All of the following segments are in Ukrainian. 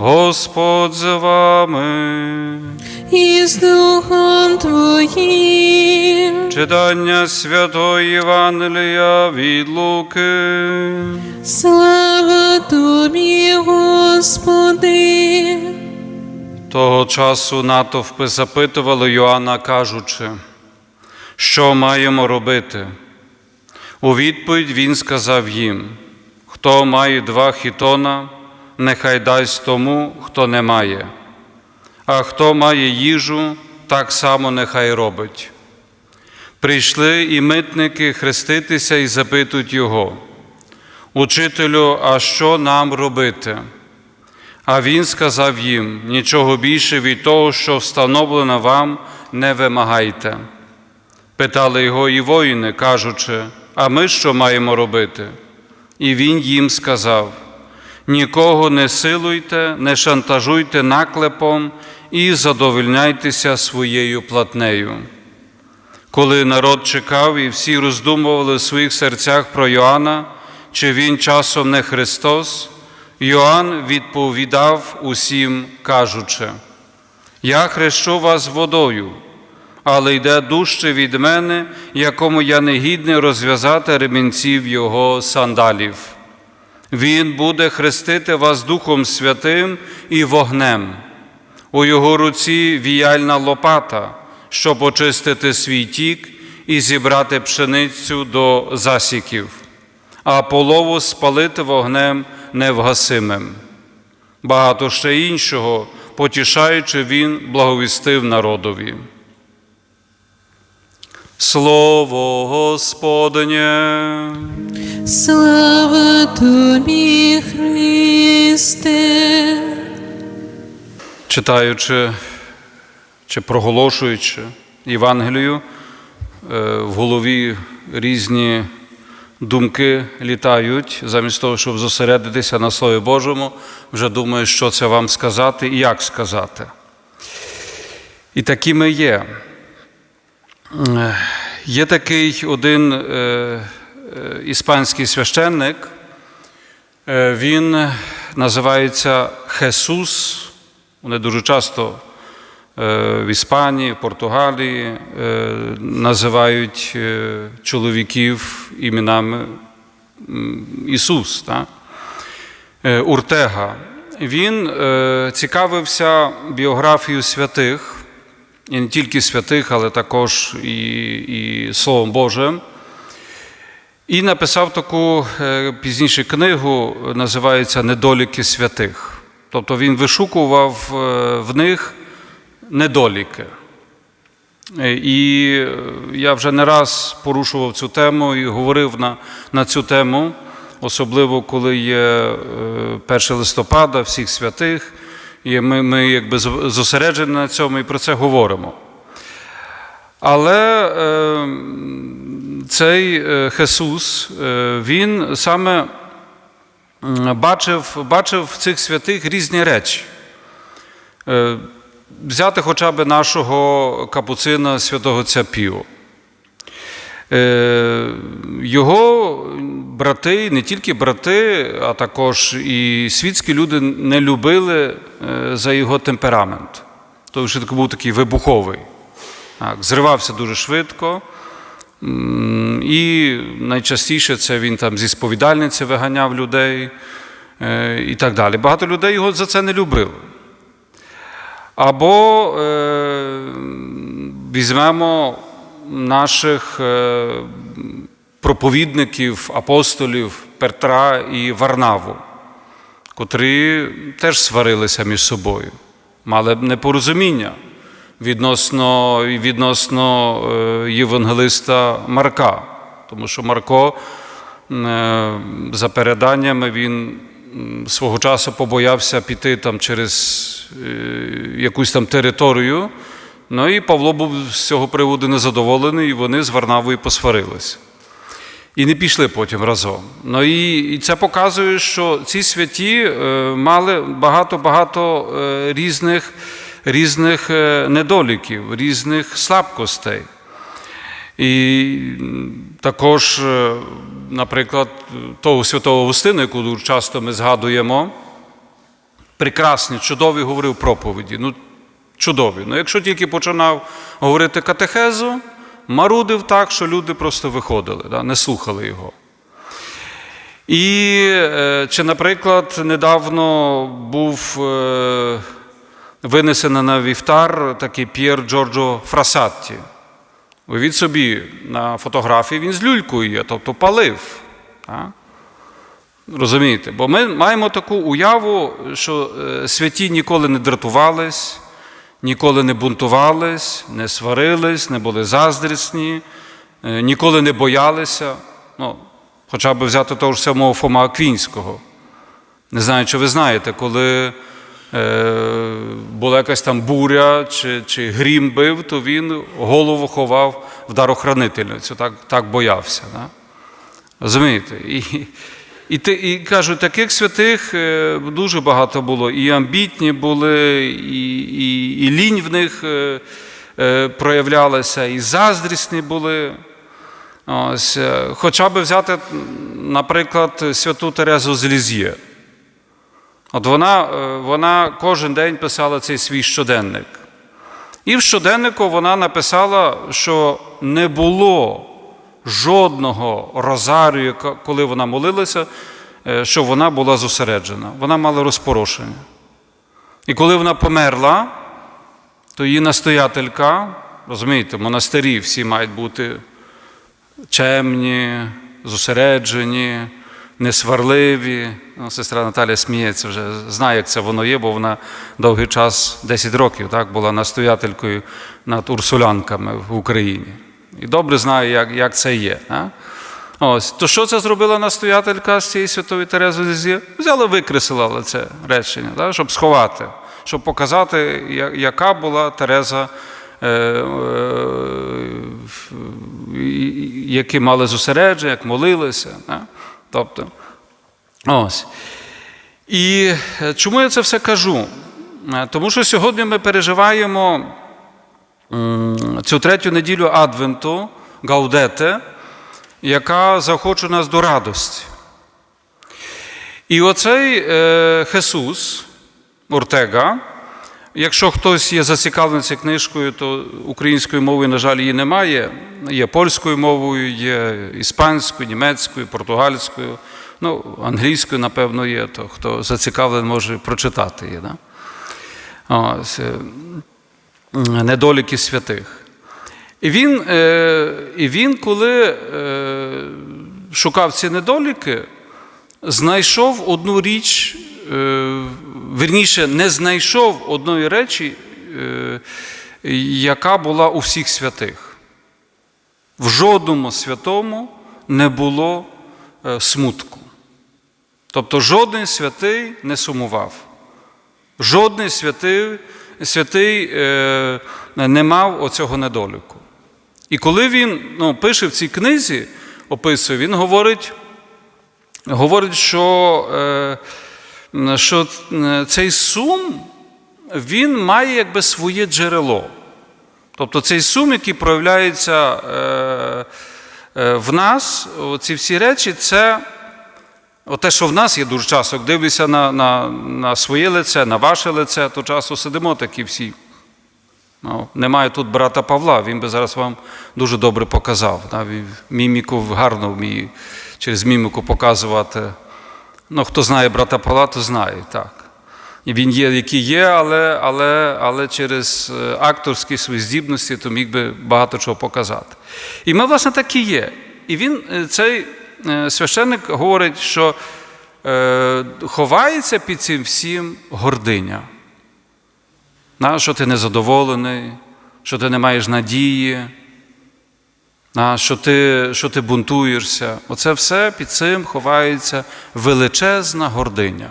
Господь з вами. і з Духом Твоїм. Читання Святої Євангелія від Луки. Слава Тобі, Господи. Того часу натовпи запитували Йоанна, кажучи, що маємо робити. У відповідь він сказав їм: хто має два хітона, нехай дасть тому, хто не має, а хто має їжу, так само нехай робить. Прийшли і митники хреститися і запитують його, Учителю, а що нам робити? А він сказав їм: нічого більше від того, що встановлено вам, не вимагайте. Питали його і воїни, кажучи, а ми що маємо робити? І він їм сказав: нікого не силуйте, не шантажуйте наклепом і задовольняйтеся своєю платнею. Коли народ чекав і всі роздумували в своїх серцях про Йоанна, чи він часом не Христос, Йоанн відповідав усім, кажучи: Я хрещу вас водою, але йде дужче від мене, якому я не гідний розв'язати ремінців його сандалів. Він буде хрестити вас Духом Святим і вогнем. У його руці віяльна лопата, щоб очистити свій тік і зібрати пшеницю до засіків, а полову спалити вогнем невгасимим. Багато ще іншого, потішаючи, він благовістив народові. Слово Господнє. Слава Тобі, Христе. читаючи чи проголошуючи Євангелію, е, в голові різні думки літають, замість того, щоб зосередитися на Слові Божому, вже думаю, що це вам сказати і як сказати. І такими є. Е, Є такий один е, е, іспанський священник, Він називається Хесус. Вони дуже часто в Іспанії, в Португалії називають чоловіків іменами Ісус. Уртега. Він цікавився біографією святих, і не тільки святих, але також і, і Словом Божим. І написав таку е, пізніше книгу, називається Недоліки святих. Тобто він вишукував е, в них недоліки. Е, І я вже не раз порушував цю тему і говорив на, на цю тему, особливо коли є е, 1 листопада, всіх святих, і ми, ми якби зосереджені на цьому і про це говоримо. Але е, цей е, Хесус, е, він саме бачив, бачив в цих святих різні речі. Е, взяти хоча б нашого капуцина святого Отця Піо. Е, Його брати, не тільки брати, а також і світські люди не любили е, за його темперамент. Тому що був такий вибуховий. Так, зривався дуже швидко. І найчастіше це він там зі сповідальниці виганяв людей е, і так далі. Багато людей його за це не любили. Або е, візьмемо наших е, проповідників, апостолів Петра і Варнаву, котрі теж сварилися між собою, мали б непорозуміння відносно, відносно е, євангелиста Марка. Тому що Марко, е, за переданнями, він свого часу побоявся піти там через якусь там територію. Ну і Павло був з цього приводу незадоволений, і вони з Варнавою посварилися. І не пішли потім разом. Ну і, і це показує, що ці святі е, мали багато-багато е, різних, різних е, недоліків, різних слабкостей. І також, наприклад, того святого Августина, яку часто ми згадуємо, прекрасні, чудові говорив проповіді. Ну, чудові. Ну, якщо тільки починав говорити катехезу, марудив так, що люди просто виходили, да, не слухали його. І е, чи, наприклад, недавно був е, винесений на вівтар такий П'єр Джорджо Фрасатті. Уявіть собі, на фотографії він з люлькою є, тобто палив. Так? Розумієте? Бо ми маємо таку уяву, що е, святі ніколи не дратувались, ніколи не бунтувались, не сварились, не були заздрісні, е, ніколи не боялися. Ну, хоча б взяти того ж самого Фома Аквінського. Не знаю, чи ви знаєте, коли е, була якась там буря чи, чи грім бив, то він голову ховав в дарохранительницю, так, так боявся. Розумієте? І, і, те- і кажуть, таких святих е, дуже багато було. І амбітні були, і, і, і лінь в них е, е, проявлялася, і заздрісні були. Ось, хоча б взяти, наприклад, святу Терезу з Ліз'є. От вона, вона кожен день писала цей свій щоденник. І в щоденнику вона написала, що не було жодного розарію, коли вона молилася, е, що вона була зосереджена. Вона мала розпорошення. І коли вона померла, то її настоятелька, розумієте, монастирі всі мають бути чемні, зосереджені, несварливі. Ну, сестра Наталя сміється вже, знає, як це воно є, бо вона довгий час, 10 років, так, була настоятелькою над урсулянками в Україні. І добре знає, як, як це є. А? Ось. То що це зробила настоятелька з цієї святої Терези Лізі? Взяла, викреслила це речення, так, щоб сховати, щоб показати, яка була Тереза е, е, які мали зосередження, як молилися. да? Тобто, ось. І е, чому я це все кажу? Е, Тому що сьогодні ми переживаємо цю третю неділю Адвенту, Гаудете, яка заохочує нас до радості. І оцей е, Хесус Ортега, якщо хтось є зацікавлений цією книжкою, то українською мовою, на жаль, її немає. Є польською мовою, є іспанською, німецькою, португальською, ну, англійською, напевно, є, то хто зацікавлений, може прочитати її. Да? Ось, е, недоліки святих. І він, е, і він коли е, шукав ці недоліки, знайшов одну річ, е, верніше, не знайшов одної речі, яка була у всіх святих. В жодному святому не було смутку. Тобто жоден святий не сумував. Жодний святий, святий е, не мав оцього недоліку. І коли він ну, пише в цій книзі, описує, він говорить, говорить що, е, що цей сум він має якби своє джерело. Тобто цей сум, який проявляється е, е, в нас, ці всі речі, це те, що в нас є дуже часто, дивлюся на, на, на своє лице, на ваше лице, то часто сидимо такі всі. Ну, немає тут брата Павла, він би зараз вам дуже добре показав. Да? Міміку гарно вміє через міміку показувати. Ну, хто знає брата Павла, то знає, так. І він є, який є, але, але, але через е, акторські свої здібності то міг би багато чого показати. І ми, власне, такі є. І він, е, цей священник говорить, що е, ховається під цим всім гординя. На, що ти незадоволений, що ти не маєш надії, на, що, ти, що ти бунтуєшся. Оце все під цим ховається величезна гординя.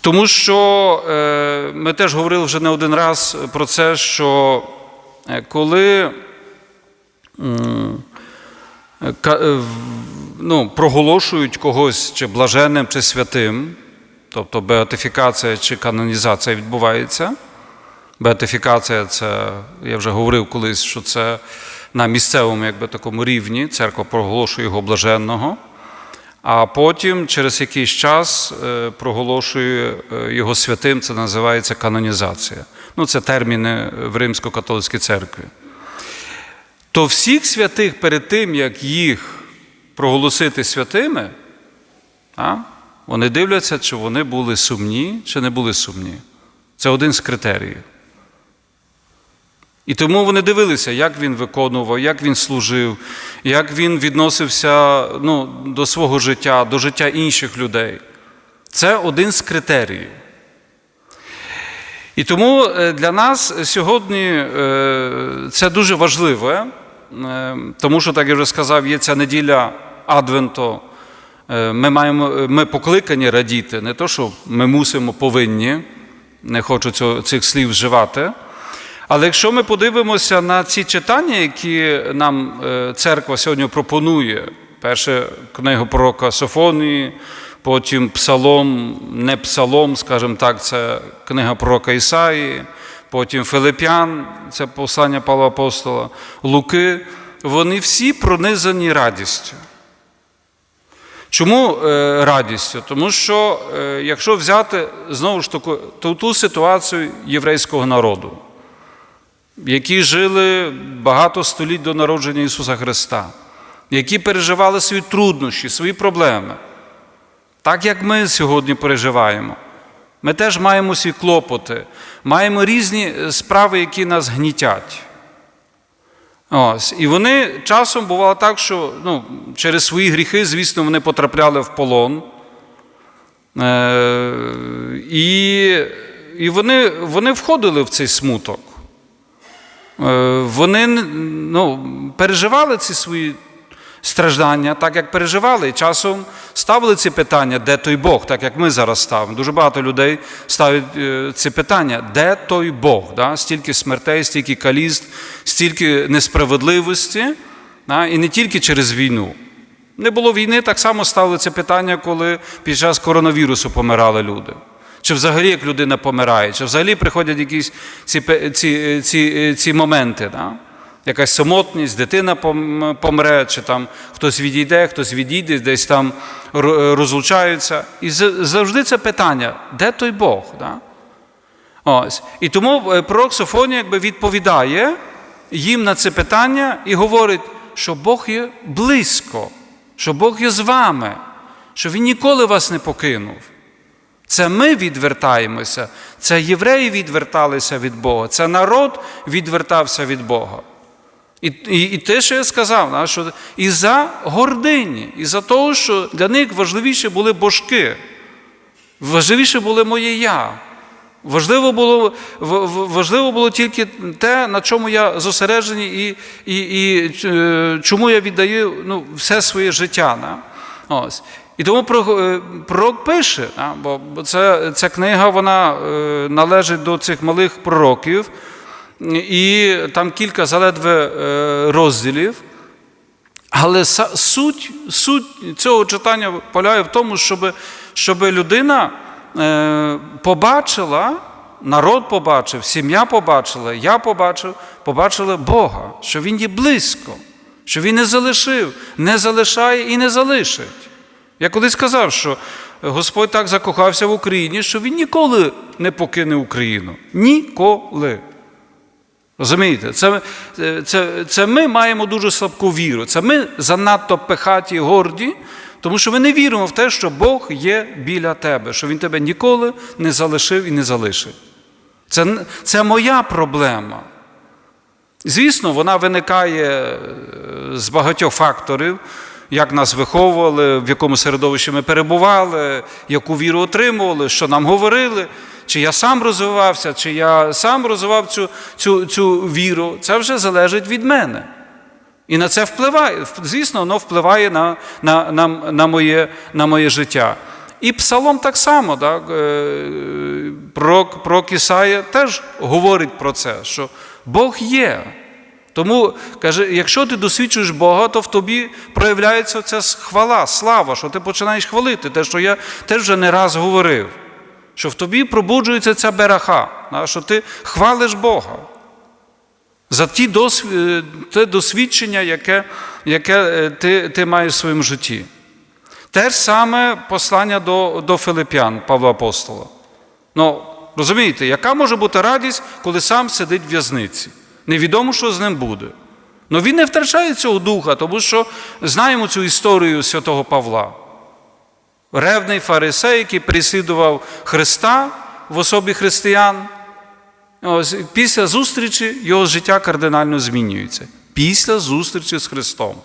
Тому що е, ми теж говорили вже не один раз про це, що е, коли е, ну, проголошують когось чи блаженним, чи святим, тобто беатифікація чи канонізація відбувається. Беатифікація це, я вже говорив колись, що це на місцевому якби, такому рівні, церква проголошує його блаженного. а потім через якийсь час е, проголошує е, його святим, це називається канонізація. Ну, це терміни в Римсько-католицькій церкві. То всіх святих перед тим, як їх проголосити святими, а, вони дивляться, чи вони були сумні, чи не були сумні. Це один з критеріїв. І тому вони дивилися, як він виконував, як він служив, як він відносився ну, до свого життя, до життя інших людей. Це один з критеріїв. І тому е, для нас сьогодні е, це дуже важливе, е, тому що, так я вже сказав, є ця неділя Адвенту. Е, Ми, маємо, ми покликані радіти, не то, що ми мусимо повинні, не хочу цього, цих слів вживати. Але якщо ми подивимося на ці читання, які нам е, церква сьогодні пропонує, перше книгу пророка Софонії, потім Псалом, не Псалом, скажімо так, це книга пророка Ісаї, потім Филип'ян, це послання Павла Апостола, Луки, вони всі пронизані радістю. Чому е, радістю? Тому що е, якщо взяти знову ж таки ту, ту ситуацію єврейського народу, які жили багато століть до народження Ісуса Христа, які переживали свої труднощі, свої проблеми, так як ми сьогодні переживаємо. Ми теж маємо свої клопоти, маємо різні справи, які нас гнітять. Ось. І вони часом бувало так, що ну, через свої гріхи, звісно, вони потрапляли в полон. Е, і і вони, вони входили в цей смуток. Е, Вони ну, переживали ці свої страждання, так як переживали, і часом ставили ці питання, де той Бог, так як ми зараз ставимо. Дуже багато людей ставлять е, ці питання, де той Бог? Да? Стільки смертей, стільки каліст, стільки несправедливості, да? і не тільки через війну. Не було війни, так само ставили це питання, коли під час коронавірусу помирали люди. Чи взагалі як людина помирає, чи взагалі приходять якісь ці, ці, ці, ці моменти. Да? Якась самотність, дитина помре, чи там хтось відійде, хтось відійде, десь там розлучаються. І завжди це питання, де той Бог? Да? Ось. І тому е, пророк Софонія якби відповідає їм на це питання і говорить, що Бог є близько, що Бог є з вами, що Він ніколи вас не покинув. Це ми відвертаємося, це євреї відверталися від Бога, це народ відвертався від Бога. І, і, і те, що я сказав, що і за гордині, і за того, що для них важливіше були божки, важливіше було моє я. Важливо було, важливо було тільки те, на чому я зосереджений і, і, і е, чому я віддаю ну, все своє життя. Да? Ось. І тому е, пророк пише, да? бо це, ця книга вона е, належить до цих малих пророків, і там кілька заледве е, розділів. Але суть, суть цього читання полягає в тому, щоб, щоб людина е, побачила, народ побачив, сім'я побачила, я побачив, побачили Бога, що Він є близько, що Він не залишив, не залишає і не залишить. Я колись сказав, що Господь так закохався в Україні, що Він ніколи не покине Україну. Ніколи. Розумієте, це, це, це ми маємо дуже слабку віру. Це ми занадто пихаті, горді, тому що ми не віримо в те, що Бог є біля тебе, що Він тебе ніколи не залишив і не залишить. Це, це моя проблема. Звісно, вона виникає е, з багатьох факторів, як нас виховували, в якому середовищі ми перебували, яку віру отримували, що нам говорили, чи я сам розвивався, чи я сам розвивав цю, цю, цю віру. Це вже залежить від мене. І на це впливає. Звісно, воно впливає на, на, на, на, моє, на моє життя. І псалом так само, так? е, Пророк, пророк Ісая теж говорить про це, що Бог є. Тому каже, якщо ти досвідчуєш Бога, то в тобі проявляється ця хвала, слава, що ти починаєш хвалити, те, що я теж вже не раз говорив, що в тобі пробуджується ця бераха, що ти хвалиш Бога за ті досвід, те досвідчення, яке, яке е, ти, ти маєш в своєму житті. Те ж саме послання до, до Филип'ян Павла Апостола. Ну, розумієте, яка може бути радість, коли сам сидить в в'язниці? Невідомо, що з ним буде. Ну він не втрачає цього духа, тому що знаємо цю історію святого Павла. Ревний фарисей, який переслідував Христа в особі християн. Ось, після зустрічі його життя кардинально змінюється. Після зустрічі з Христом.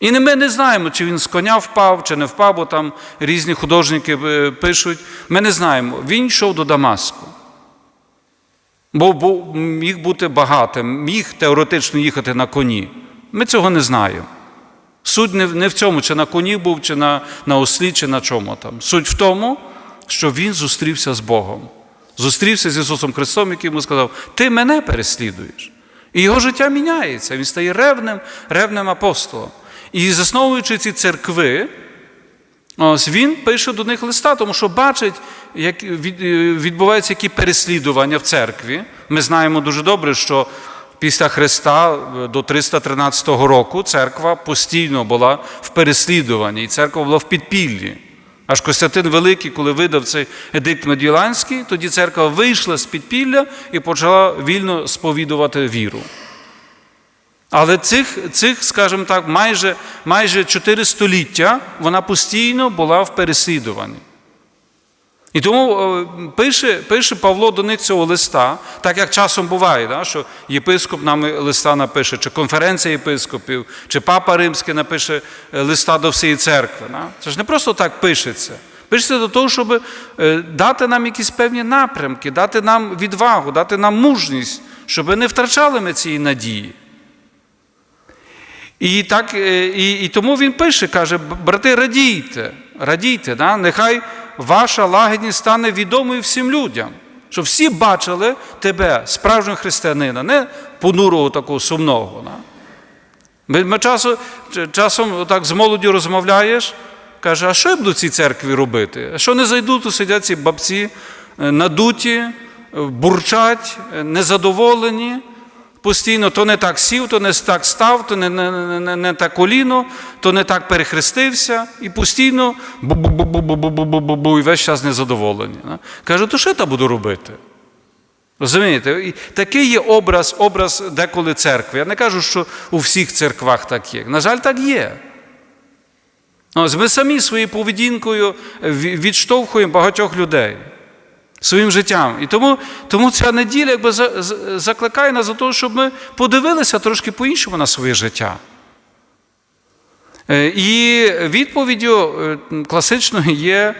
І ми не знаємо, чи він з коня впав, чи не впав, бо там різні художники е, пишуть. Ми не знаємо. Він йшов до Дамаску. Бо міг бути багатим, міг теоретично їхати на коні. Ми цього не знаємо. Суть не, в- цьому, чи на коні був, чи на, на ослі, чи на чому там. Суть в тому, що він зустрівся з Богом. Зустрівся з Ісусом Христом, який йому сказав: Ти мене переслідуєш. І його життя міняється. Він стає ревним, ревним апостолом. І засновуючи ці церкви, Ось він пише до них листа, тому що бачить, як відбуваються які переслідування в церкві. Ми знаємо дуже добре, що після Христа е, до 313 року церква постійно була в переслідуванні, і церква була в підпіллі. Аж Костянтин Великий, коли видав цей едикт Медіоланський, тоді церква вийшла з підпілля і почала вільно сповідувати віру. Але цих, цих скажімо так, майже, майже 4 століття вона постійно була в переслідуванні. І тому е, пише, пише Павло до них цього листа, так як часом буває, да, що єпископ нам листа напише, чи конференція єпископів, чи папа римський напише е, листа до всієї церкви. Да? Це ж не просто так пишеться. Пишеться до того, щоб е, дати нам якісь певні напрямки, дати нам відвагу, дати нам мужність, щоб не втрачали ми цієї надії. І, так, і, і тому він пише, каже, брати, радійте, радійте, да? нехай ваша лагідність стане відомою всім людям, щоб всі бачили тебе, справжнього християнина, не понурого такого сумного. Да? Ми, ми часом, часом так з молоддю розмовляєш, каже, а що я буду цій церкві робити? А що не зайду, то сидять ці бабці е, надуті, е, бурчать, е, незадоволені. Постійно то не так сів, то не так став, то не, не, не, не, так коліно, то не так перехрестився, і постійно бу-бу-бу-бу-бу-бу-бу-бу, і весь час незадоволені. да. Каже, то що я буду робити? Розумієте? І такий є образ, образ деколи церкви. Я не кажу, що у всіх церквах так є. На жаль, так є. Ось ми самі своєю поведінкою відштовхуємо багатьох людей своїм життям. І тому, тому ця неділя якби за- за- закликає нас до того, щоб ми подивилися трошки по-іншому на своє життя. Е, І відповіддю е, класичною є,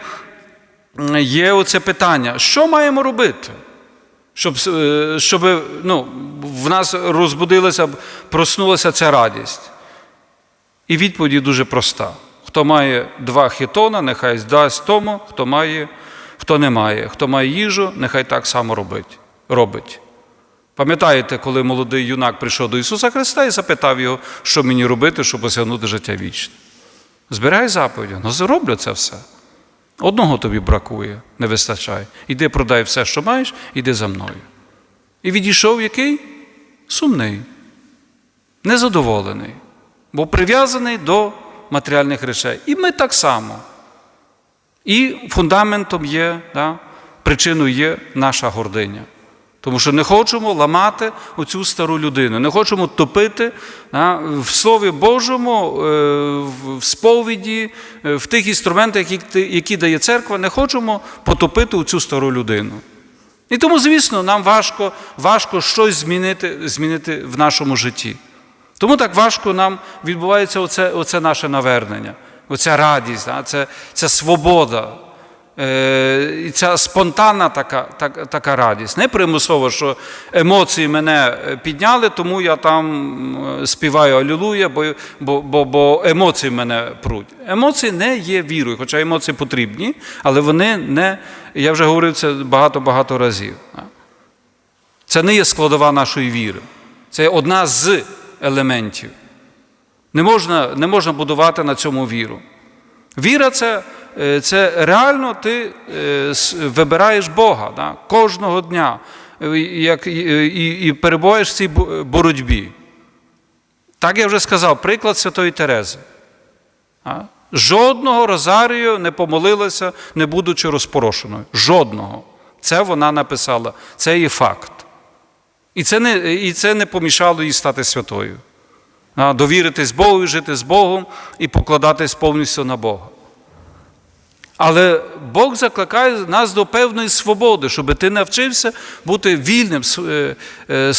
є оце питання: що маємо робити? Щоб, е, щоб ну, в нас розбудилася, проснулася ця радість. І відповідь дуже проста. Хто має два хітона, нехай здасть тому, хто має, хто не має. Хто має їжу, нехай так само робить. робить. Пам'ятаєте, коли молодий юнак прийшов до Ісуса Христа і запитав його, що мені робити, щоб осягнути життя вічне? Збирай заповіді. Ну, зроблю це все. Одного тобі бракує, не вистачає. Іди продай все, що маєш, іди за мною. І відійшов який? Сумний, незадоволений, бо прив'язаний до матеріальних речей. І ми так само. І фундаментом є, да, причиною є наша гординя. Тому що не хочемо ламати оцю стару людину, не хочемо топити да, в Слові Божому, е, в- сповіді, е, в тих інструментах, які, які дає церква, не хочемо потопити цю стару людину. І тому, звісно, нам важко, важко щось змінити, змінити в нашому житті. Тому так важко нам відбувається оце, оце наше навернення, оця радість, це, ця свобода, е, і ця спонтанна така, так, така радість. Не примусово, що емоції мене підняли, тому я там е, співаю Алілуя, бо, бо, бо, бо емоції мене пруть. Емоції не є вірою, хоча емоції потрібні, але вони не, я вже говорив це багато-багато разів. Це не є складова нашої віри. Це одна з елементів. Не можна, не можна будувати на цьому віру. Віра це, е, це реально ти е, вибираєш Бога да, кожного дня е, як, і, і, перебуваєш в цій боротьбі. Так я вже сказав, приклад Святої Терези. Жодного Розарію не помолилася, не будучи розпорошеною. Жодного. Це вона написала. Це є факт. І це не, і це не помішало їй стати святою. Довіритись Богу, жити з Богом і покладатись повністю на Бога. Але Бог закликає нас до певної свободи, щоб ти навчився бути вільним е, е, е,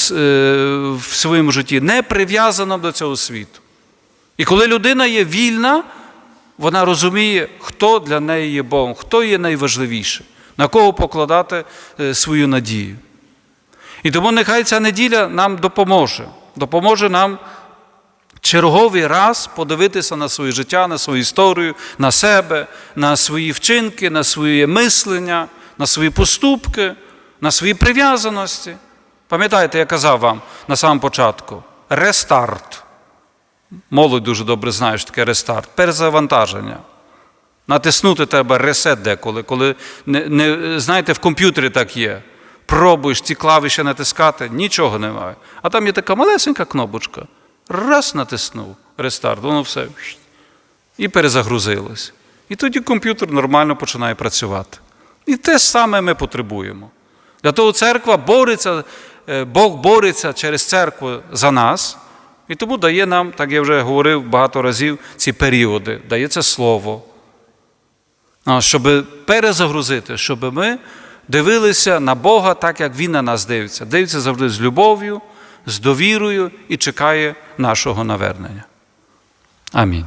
в своєму житті, не прив'язаним до цього світу. І коли людина є вільна, вона розуміє, хто для неї є Богом, хто є найважливіше, на кого покладати свою надію. І тому нехай ця неділя нам допоможе, допоможе нам черговий раз подивитися на своє життя, на свою історію, на себе, на свої вчинки, на своє мислення, на свої поступки, на свої прив'язаності. Пам'ятаєте, я казав вам на самому початку: рестарт. Молодь дуже добре знає, що таке рестарт, перезавантаження. Натиснути треба ресет деколи, коли не, не, знаєте, в комп'ютері так є. Пробуєш ці клавіші натискати, нічого немає. А там є така малесенька кнопочка. Раз натиснув рестарт, воно все і перезагрузилось. І тоді комп'ютер нормально починає працювати. І те саме ми потребуємо. Для того церква бореться, е, Бог бореться через церкву за нас, і тому дає нам, так я вже говорив багато разів, ці періоди, дає це слово. Щоб перезагрузити, щоб ми дивилися на Бога так, як Він на нас дивиться. Дивиться завжди з любов'ю, з довірою і чекає нашого навернення. Амінь.